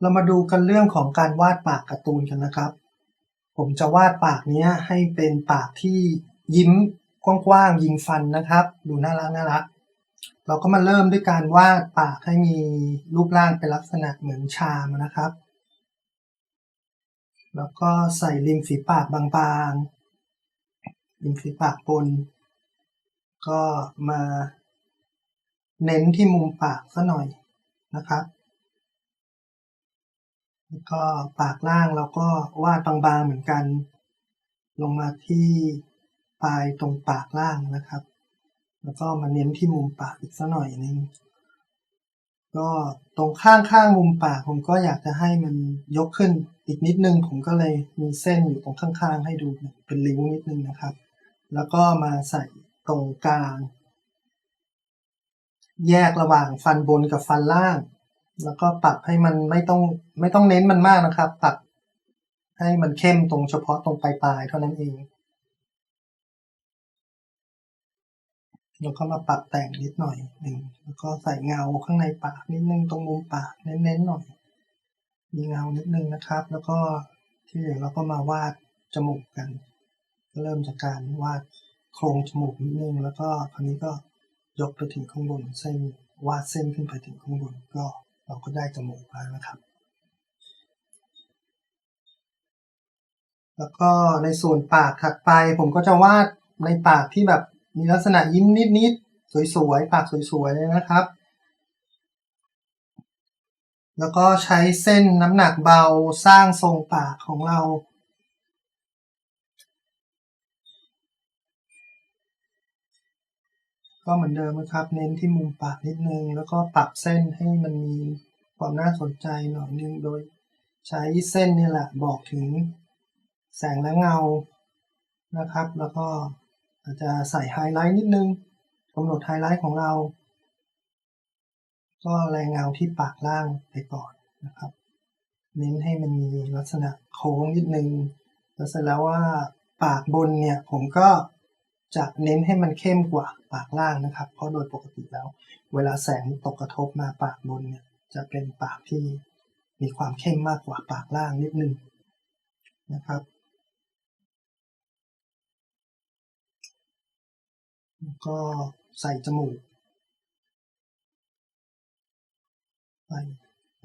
เรามาดูกันเรื่องของการวาดปากการ์ตูนกันนะครับ ผมจะวาดปากนี้ให้เป็นปากที่ยิ้มกว้างๆยิงฟันนะครับ ดูน่ารักน่ารักเราก็มาเริ่มด้วยการวาดปากให้มีรูปร่างเป็นลักษณะเหมือนชามนะครับ แล้วก็ใส่ริมฝีปากบางๆ ริมฝีปากบน ก็มาเน้นที่มุมปากซะหน่อยนะครับ แล้วก็ปากล่างเราก็วาดบางๆเหมือนกัน ลงมาที่ปลายตรงปากล่างนะครับ แล้วก็มาเน้นที่มุมปากอีกสักหน่อยนึงก็ตรงข้างข้างๆมุมปากผมก็อยากจะให้มันยกขึ้นอีกนิดนึง ผมก็เลยมีเส้นอยู่ตรงข้างๆ ให้ดูเป็นริ้วนิดนึงนะครับ แล้วก็มาใส่ตรงกลาง แยกระหว่างฟันบนกับฟันล่าง แล้วก็ปรับให้มันไม่ต้องไม่ต้องเน้นมันมากนะครับ ปรับให้มันเข้มตรงเฉพาะตรงปลายๆเท่านั้นเอง แล้วก็มาปรับแต่งนิดหน่อยหนึ่งแล้วก็ใส่เงาข้างในปากนิดนึงตรงมุมปากเน้นๆหน่อย มีเงานิดนึงนะครับ แล้วก็ที่เหลือเราก็มาวาดจมูกกัน ก็เริ่มจากการวาดโครงจมูกนิดนึงแล้วก็คราวนี้ก็ยกไปถึงข้างบนเส้นวาดเส้นขึ้นไปถึงข้างบนก็ เราก็ได้จมูกแล้วนะครับ แล้วก็ในส่วนปากถัดไป ผมก็จะวาดในปากที่แบบมีลักษณะยิ้มนิดๆสวยๆปากสวยๆเลยนะครับ แล้วก็ใช้เส้นน้ำหนักเบาสร้างทรงปากของเรา ก็เหมือนเดิมนะครับ เน้นที่มุมปากนิดนึง แล้วก็ปรับเส้นให้มันมีความน่าสนใจหน่อยนึงโดย ใช้เส้นนี่แหละบอกถึงแสงและเงานะครับ แล้วก็อาจจะใส่ไฮไลท์นิดนึงกำหนดไฮไลท์ของเรา ก็แรงเงาที่ปากล่างไปก่อนนะครับ เน้นให้มันมีลักษณะโค้งนิดนึงแล้วเสร็จแล้วว่าปากบนเนี่ยผมก็ จะเน้นให้มันเข้มกว่าปากล่างนะครับ เพราะโดยปกติแล้ว เวลาแสงตกกระทบมาปากบนเนี่ยจะเป็นปากที่มีความเข้มมากกว่าปากล่างนิดนึงนะครับ ก็ใส่จมูกไป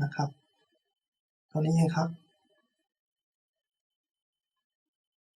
นะครับเท่านี้เองครับ